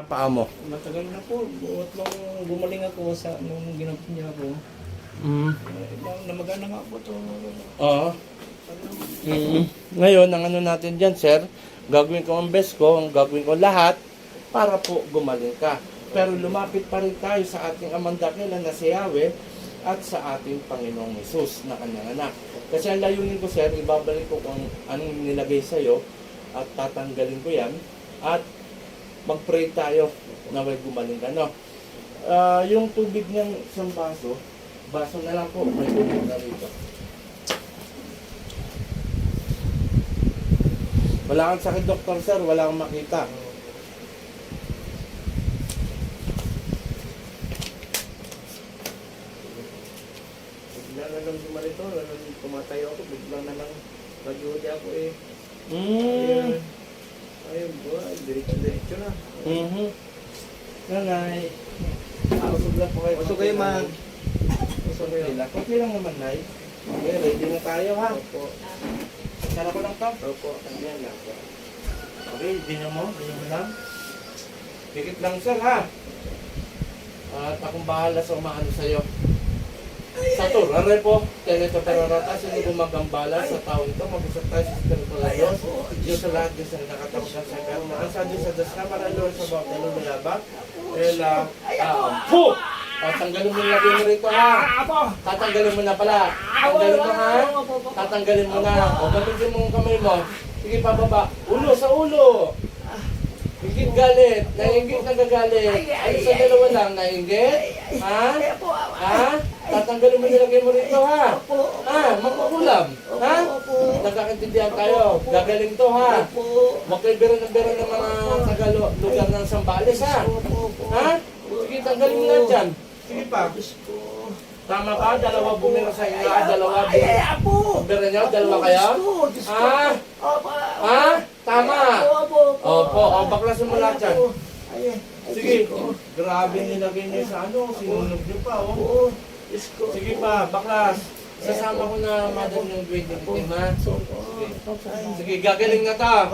Ang paa mo? Matagal na po. Buot nung gumaling ako sa nung ginapit niya ako. Mm. na- Namagana nga po to. Oo. Mm. Ngayon, ang ano natin dyan, sir, gagawin ko ang best ko, ang gagawin ko lahat para po gumaling ka. Pero lumapit pa rin tayo sa ating amang dakila na si Yahweh at sa ating Panginoong Yesus na kanyang anak. Kasi ang layunin ko, sir, ibabalik ko kung anong nilagay sa'yo at tatanggalin ko yan at mag-pray tayo na may gumaling ka. No? Ah, yung tubig niyang isang baso, baso na lang po, may tubig na rito. Wala kang sakit, doktor, sir. Wala kang makita. Bigla na lang dumarito. Nang tumatayo ako, bigla na lang nag-iudi ako eh. Mm. Ayun po, diretso-diretso na. Mhm. Nanay. Ah, usog lang po kayo. Usog kayo, ma'am. Usog kayo. Okay lang naman, Nay. Okay, ready na tayo, ha? Opo. Sara ko lang to. Opo. Ayan lang po. Okay, dinyo mo. Dinyo mo lang. Pikit lang, sir, ha? At akong bahala sa umaano sa'yo. Sa to, raray po. Kaya ito perorata, sino gumagambala sa tao ito. Mag-usap tayo sa Espiritu ng Diyos. Diyos sa lahat, Diyos na nakatapos ng sa pero Ang sa Diyos sa Diyos na maralo sa bawat dalong lalabak. Ela, ah, po! Ah, tanggalin mo lagay mo rito, ha? Tatanggalin mo na pala. Tanggalin mo, ha? Tatanggalin mo na. O, gamitin mo ang kamay mo. Sige, pababa. Ulo, sa ulo. Higit galit. Nainggit na gagalit. Ano sa dalawa lang? Nainggit? Ha? Ha? Tatanggalin mo nilagay mo rito, ha? Ha? Makukulam. Ha? Nagkakaintindihan tayo. Gagaling to, ha? Huwag kayo biro ng biro ng mga Tagalo, lugar ng Sambales, ha? Ha? Sige, tanggalin mo na dyan. Sige pa. Tama ka? Dalawa bumira sa inyo. ah, Dalawa bumira. Bumira nyo? Dalawa kayo? Ha? Ha? Tama. Opo, o, baklasin mo lahat dyan. Sige, grabe nilagay niyo sa ano, sinunog niyo pa, oh. Sige pa, baklas. Sasama ko na madam yung grade ng team, ha? Sige, gagaling na ta.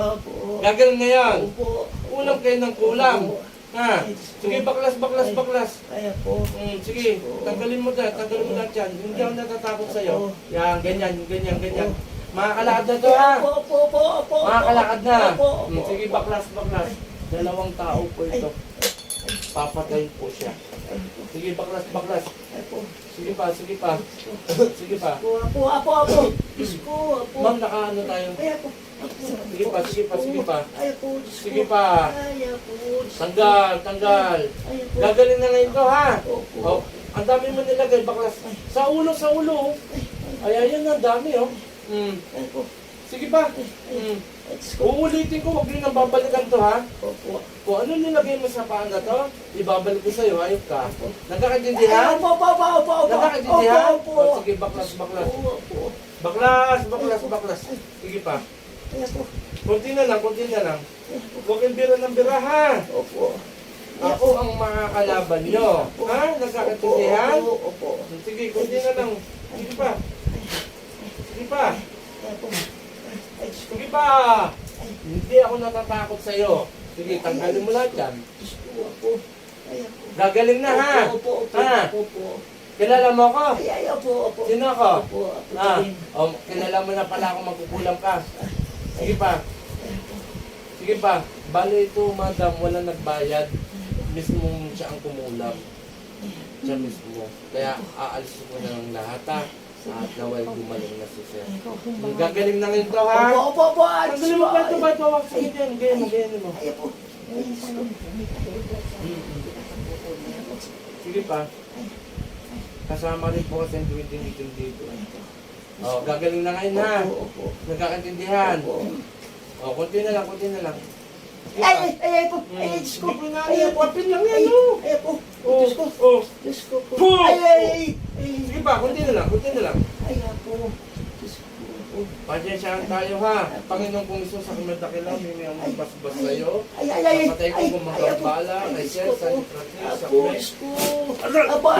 Gagaling na yan. Kulang kayo ng kulang. Ha? Sige, baklas, baklas, baklas. Mm, sige, tanggalin mo dyan, tanggalin mo lahat yan. Hindi ako natatakot sa'yo. Yan, ganyan, ganyan, ganyan. Makakalakad na to, ha? Makakalakad na. Mm, sige, baklas, baklas. Dalawang tao po ito. Papatayin po siya. Sige, baklas, baklas. Sige pa, sige pa. Sige pa. Ma'am, nakaano tayo. Sige pa, sige pa, sige pa. Sige pa. Tanggal, tanggal. Gagaling na ngayon to, ha? Oh, ang dami mo nilagay, baklas. Sa ulo, sa ulo. Ay, ayan, ang dami, oh. Mm. Sige pa. Mm. Uulitin ko, huwag rin ang babalikan to, ha? Kung ano nilagay mo sa paa na to, ibabalik ko sa'yo, hayop ka. Nagkakaintindihan? Nagkakaintindihan? O, sige, baklas, baklas. Baklas, baklas, baklas. Sige pa. Kunti na lang, kunti na lang. Huwag kang bira ng bira, ha? Ako ang makakalaban nyo. Ha? Nagkakaintindihan? Sige, kunti na lang. Sige pa. Sige pa. Sige pa. Hindi ako natatakot sa'yo. Sige, tanggalin mo lahat yan. Gagaling na, ha? Ha? Kilala mo ako? Sino ako? Ah, oh, kilala mo na pala ako magkukulam ka. Sige pa. Sige pa. Bali ito, madam, wala nagbayad. Mismo siya ang kumulam. Siya mismo. Kaya aalis ko na ng lahat ha. At naway gumaling na si. Gagaling na ngayon to ha. Tanggalin mo ba ito ba ito? Sige din, ganyan mo, ganyan mo. Sige pa. Kasama rin po kasi ang tweeting meeting dito. Oh, gagaling na ngayon ha. Nagkakaintindihan. Oh, konti na lang, konti na lang. Ay, ay, ay po. Ay, ay, Diyos ko. Ay, po. Papin lang yan, Ay, oh. ay po. Diyos ko. oh. Diyos ko po. Po! Ay, ay, ay. Sige pa, konti na lang, konti na lang. ay, ay po. Pasyensyahan tayo ha. Panginoon kong Isus, sa kumadakila, may may ang magbasbas sa'yo. Ay, ay, ay. Kapatay ko ay, kay Sir, sa. Nitratis, Ay, sa ko. Aba!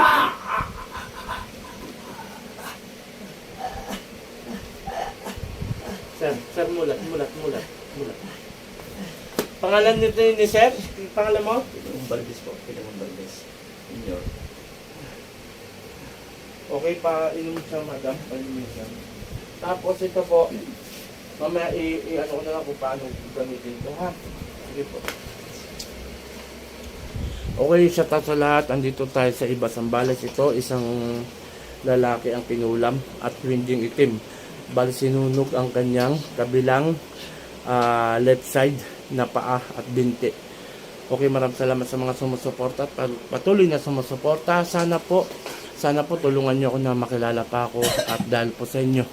Sir, sir, mulat, mulat, mulat, mulat. Pangalan nito ni Sir? pangalan mo? Pinamang Valdez po. Pinamang Valdez. Senior. Okay pa, inom siya madam, palimisan. Tapos ito po, mamaya i, i ano ko na lang kung paano gamitin ito ha. Sige po. Okay, shout out sa lahat. Andito tayo sa iba Sambales. Ito, isang lalaki ang pinulam at winding itim. Bali sinunog ang kanyang kabilang ah, left side na paa at binti. Okay, maraming salamat sa mga sumusuporta at pa- patuloy na sumusuporta. Sana po, sana po tulungan niyo ako na makilala pa ako at dahil po sa inyo,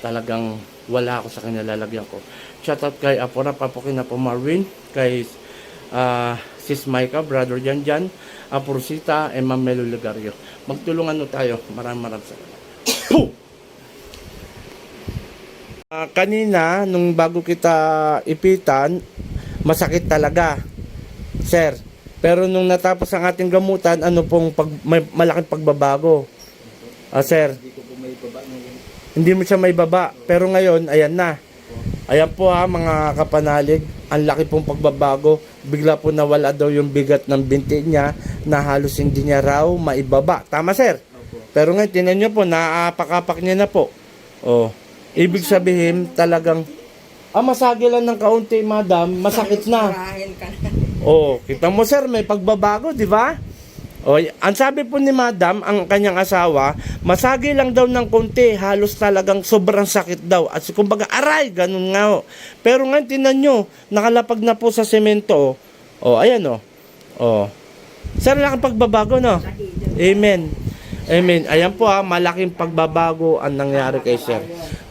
talagang wala ako sa kanya lalagyan ko. Shoutout kay Apora, papukin na po Marvin, kay ah, Sis Maika, Brother Jan Jan, Apursita, and Ma'am Melo Ligario. Magtulungan no tayo. Maraming maraming salamat. Ah, kanina, nung bago kita ipitan, masakit talaga. Sir, pero nung natapos ang ating gamutan, ano pong pag, may malaking pagbabago? Ah, sir, Hindi ko po may baba ngayon. Hindi mo siya may baba. Pero ngayon, ayan na. Ayan po ha, mga kapanalig. Ang laki pong pagbabago. Bigla po nawala daw yung bigat ng binti niya na halos hindi niya raw maibaba. Tama, sir? Pero ngayon, tinan nyo po, naapakapak niya na po. Oh, ibig sabihin talagang, ah, masagi lang ng kaunti, madam, masakit na. Oh, kita mo sir, may pagbabago, di ba? Oh, y- ang sabi po ni Madam, ang kanyang asawa, masagi lang daw ng konti, halos talagang sobrang sakit daw. At kumbaga, aray, ganun nga ho. Pero ngayon, tinan nyo, nakalapag na po sa semento. Oh, oh ayan oh. Oh. Sir, laking pagbabago, no? Amen. Amen. Ayan po ha, malaking pagbabago ang nangyari kay Sir.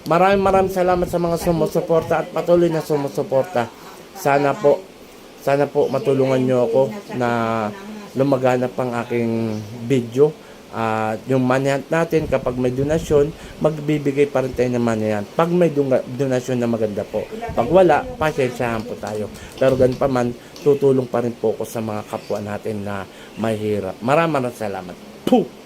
Maraming maraming salamat sa mga sumusuporta at patuloy na sumusuporta. Sana po, sana po matulungan nyo ako na lumaganap ang aking video. At yung money natin, kapag may donasyon, magbibigay pa rin tayo ng money hunt. Pag may donasyon na maganda po. Pag wala, pasensyahan po tayo. Pero ganun pa man, tutulong pa rin po ako sa mga kapwa natin na mahirap. Maraming salamat. Puh!